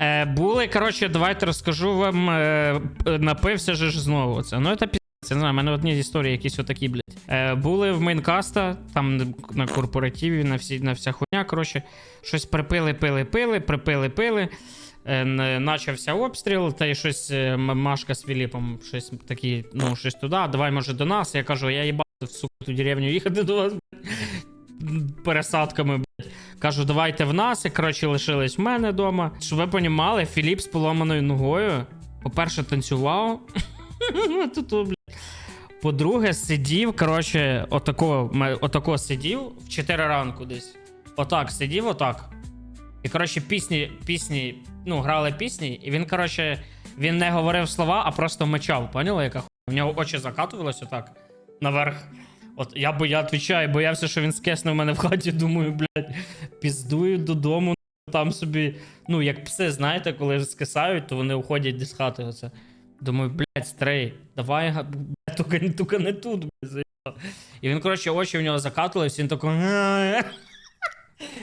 Е, були, коротше, давайте розкажу вам. Е, напився же ж знову. Це. Ну, це пі... Не знаю, в мене одні історії якісь отакі, блядь. Е, були в мейнкаста, там на корпоративі, на, всі, на вся хуйня. Коротше, щось припили, пили, пили, припили, пили. Е, начався обстріл, та й щось е, Машка з Філіпом, щось такі, ну, щось туди, давай, може, до нас. Я кажу, я їбав сука, ту деревню їхати до вас, пересадками, блядь. Кажу, давайте в нас, і коротше лишились в мене вдома. Щоб ви понімали, Філіп з поломаною ногою, по-перше, танцював. По-друге, сидів, коротше, отако, ме- сидів в 4 ранку десь. Отак сидів, отак. І, коротше, пісні, пісні, ну, грали пісні, і він, коротше, він не говорив слова, а просто мечав. Поняли, яка хуйня? В нього очі закатувалися отак наверх. От я бо я відповідаю, боявся, що він скесне в мене в хаті. Думаю, блядь, піздую додому, там собі. Ну, як пси, знаєте, коли скисають, то вони уходять десь хати. Оце. Думаю, блядь, стрей, давай, блядь, тільки, тільки не тут, блядь. І він, коротше, очі в нього закатувалися, він тако.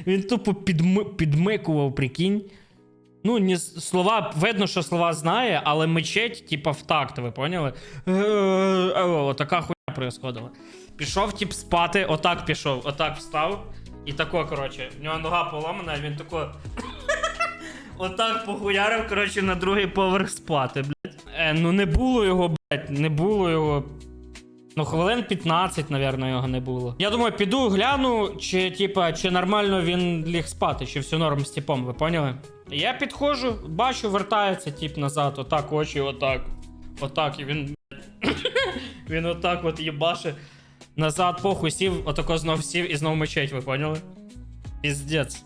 Він тупо підми, підмикував, прикинь. Ну, ні, слова, видно, що слова знає, але мечеть, типа, в такт, ви поняли? Е, Отака хуйня происходила. Пішов, тип, спати, отак пішов, отак встав. І тако, коротше, в нього нога поломана, і він тако. Отак похуярив, коротше, на другий поверх спати, блядь. Е, ну не було його, блядь, не було його. Ну, хвилин 15, напевно, його не було. Я думаю, піду гляну, чи, типа, чи нормально він ліг спати, чи все норм з типом, ви поняли? Я підходжу, бачу, вертається тип назад, отак, очі, отак. Отак, і він. Він отак от їбаше. Назад, похуй сів, отако знов сів і знов мечеть, ви поняли? Піздець.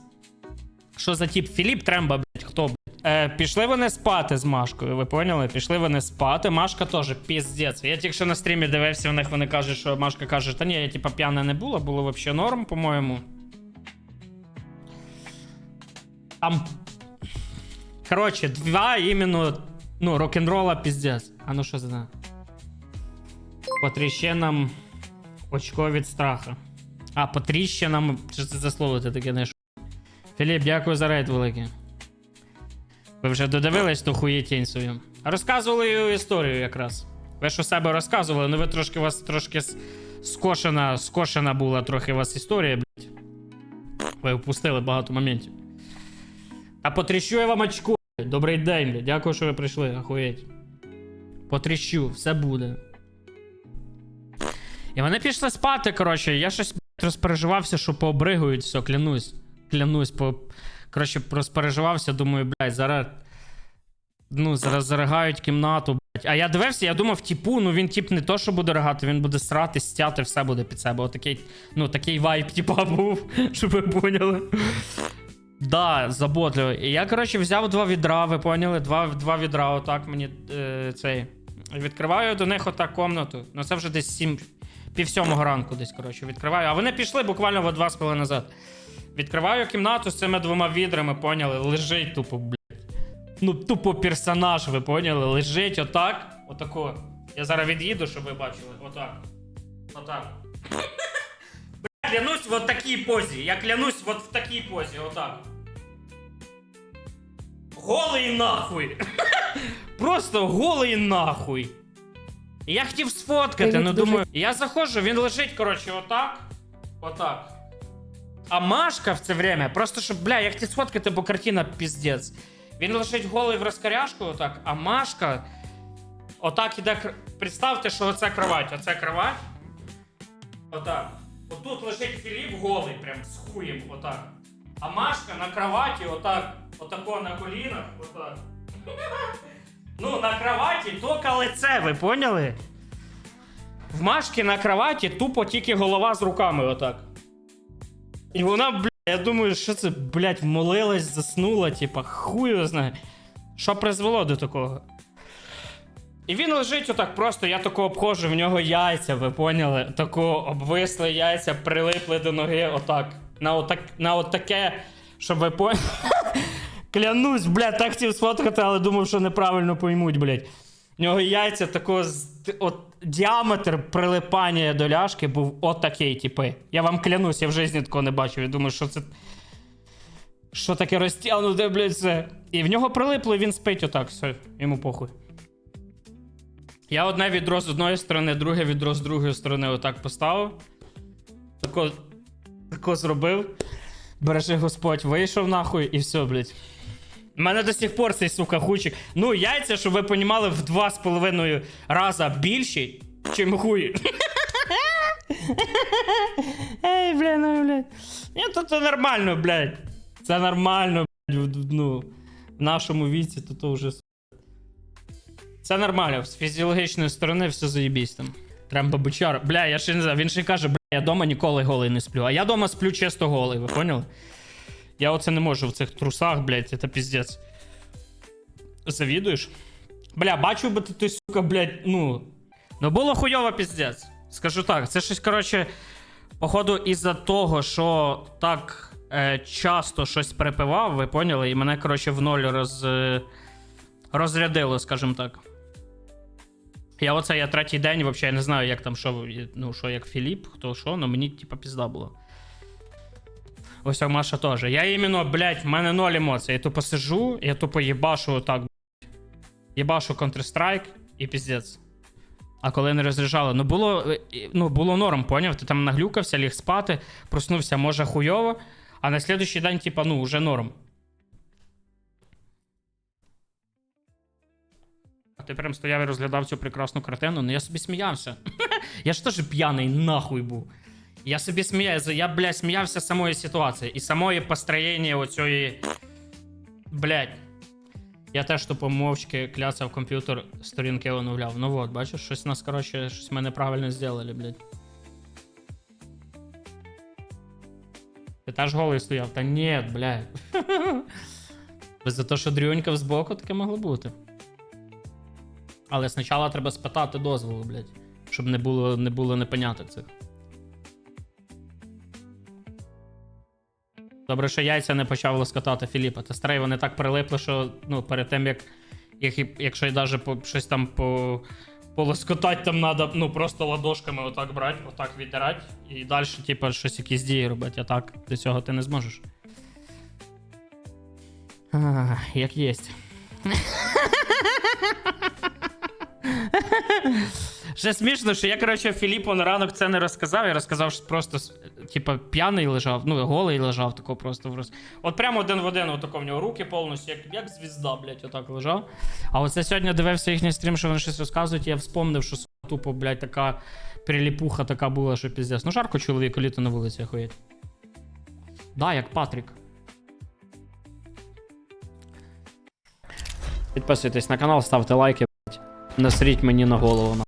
Що за тип? Філіп Тремба, блядь, хто, блядь? Е, пішли вони спати з Машкою, ви поняли? Пішли вони спати. Машка теж піздець. Я тільки що на стрімі дивився, в них вони кажуть, що Машка каже, та ні, я типа п'яна не була, було взагалі норм, по-моєму. Там. Коротше, два іменно, ну, рок-н-рола піздець. А ну що за. По тріщинам очко від страха. А, по тріщинам. Що це за слово ти таке не Філіп, дякую за рейд великий. Ви вже додивились ту хуєтінь свою. Розказували історію якраз. Ви ж у себе розказували, ну ви трошки у вас трошки скошена, скошена була трохи у вас історія, блядь. Ви впустили багато моментів. А потріщу я вам очко. Добрий день, блядь. Дякую, що ви прийшли, ахуєть. Потріщу, все буде. І вони пішли спати, коротше. Я щось розпереживався, що пообригують все, клянусь. Клянусь, по. Коротше, розпереживався, думаю, блядь, зараз. Ну, зараз заригають кімнату, блядь. А я дивився, я думав, типу, ну він тип не то, що буде ригати, він буде срати, стяти, все буде під себе. Отакий, ну, такий вайб, типа, був, щоб ви поняли. Да, заботливо. І я, коротше, взяв два відра, ви поняли? Два, два відра, отак мені е, цей. Відкриваю до них отак комнату. Ну це вже десь сім, пів сьомого ранку десь, коротше, відкриваю. А вони пішли буквально в два половиною назад. Відкриваю кімнату з цими двома відрами, поняли? Лежить тупо, блядь. Ну, тупо персонаж, ви поняли? Лежить отак. Отако. Я зараз від'їду, щоб ви бачили. Отак. Отак. Блядь, клянусь в такій позі. Я клянусь от в такій позі, отак. Голий нахуй. Просто голий нахуй. Я хотів сфоткати, Привіт, ну дуже- думаю. Я заходжу, він лежить, коротше, отак. Отак. А Машка в це время, просто щоб, бля, я хотів сфоткати, бо картина піздець. Він лежить голий в розкоряшку, отак, а Машка. Отак іде. кр- Представте, що оце кровать. Оце кровать. Отак. Отут лежить Філіп голий, прям з хуєм, отак. А Машка на кроваті, отак, отако на колінах, отак. Ну, на кроваті тільки лице, ви поняли? В Машки на кроваті тупо тільки голова з руками, отак. І вона, бля, я думаю, що це, блядь, молилась, заснула, типа, його знає. Що призвело до такого? І він лежить отак просто, я тако обходжу, в нього яйця, ви поняли? Тако обвисли яйця, прилипли до ноги, отак. На, отак, на отаке, щоб ви поняли. Клянусь, блядь, так хотів сфоткати, але думав, що неправильно поймуть, блядь. В нього яйця такого от діаметр прилипання до ляшки був отакий, типи. Я вам клянусь, я в житті такого не бачив. Я думаю, що це. Що таке розтягнуте, блядь, все. І в нього прилипло, і він спить отак, все, йому похуй. Я одне відро з одної сторони, друге відро з другої сторони отак поставив. Тако, тако зробив. Бережи Господь, вийшов нахуй і все, блядь. У мене до сих пор цей сука хучик. Ну, яйця, щоб ви понімали, в два з половиною раза більші, чим хуї. Ей, бля, ну, блядь. Ні, то це нормально, блядь. Це нормально, блядь. Ну, в нашому віці, то то вже. с- Це нормально, з фізіологічної сторони все заєбісь там. Тремба бучар. Бля, я ще не знаю. Він ще каже, бля, я дома ніколи голий не сплю. А я дома сплю чисто голий, ви поняли? Я оце не можу в цих трусах, блядь, це піздець. Завідуєш? Бля, бачив би ти, ти, сука, блядь, ну. Ну було хуйово піздець. Скажу так, це щось, коротше, походу, із-за того, що так е, часто щось перепивав, ви поняли, і мене, коротше, в ноль роз, е, розрядило, скажімо так. Я оце я третій день, взагалі, не знаю, як там що, ну, що як Філіп, хто що, але мені, типа, пізда було. Ось так Маша теж. Я іменно, блядь, в мене ноль емоцій. Я тупо сижу, я тупо їбашу так. блядь. Їбашу Counter-Strike і піздець. А коли не розряджали, ну було, е, ну, було норм, поняв? Ти там наглюкався, ліг спати, проснувся, може хуйово, а на слідуючий день, типа, ну, вже норм. А ти прям стояв і розглядав цю прекрасну картину, ну я собі сміявся. я ж теж п'яний нахуй був. Я собі сміявся, я, блядь, сміявся з самої ситуації і самої построєння оцієї. Блядь. Я теж тупо мовчки кляцав комп'ютер, сторінки оновляв. Ну от, бачиш, щось нас, коротше, щось ми неправильно зробили, блядь. Ти теж голий стояв? Та ні, блядь. За те, що дрюнькав збоку, таке могло бути. Але спочатку треба спитати дозволу, блядь. Щоб не було, не було непоняток цих. Добре, що яйця не почав лоскотати Філіпа. Та старий вони так прилипли, що ну, перед тим як. як якщо навіть по, щось там по. Полоскотати там треба, ну просто ладошками отак брати, отак відтирати, і далі, типу, щось якісь дії робити, а так до цього ти не зможеш. А, як єсть. Ще смішно, що я, коротше, Філіпу на ранок це не розказав. Я розказав, що просто типа п'яний лежав, ну, голий лежав, тако просто в роз... От прямо один в один, отако в нього руки повністю, як, як звізда, блядь, отак лежав. А оце сьогодні дивився їхній стрім, що вони щось розказують, я вспомнив, що тупо, блядь, така приліпуха така була, що піздець. Ну, жарко чоловіку літо на вулиці ходять. Да, як Патрік. Підписуйтесь на канал, ставте лайки, блядь. Насріть мені на голову.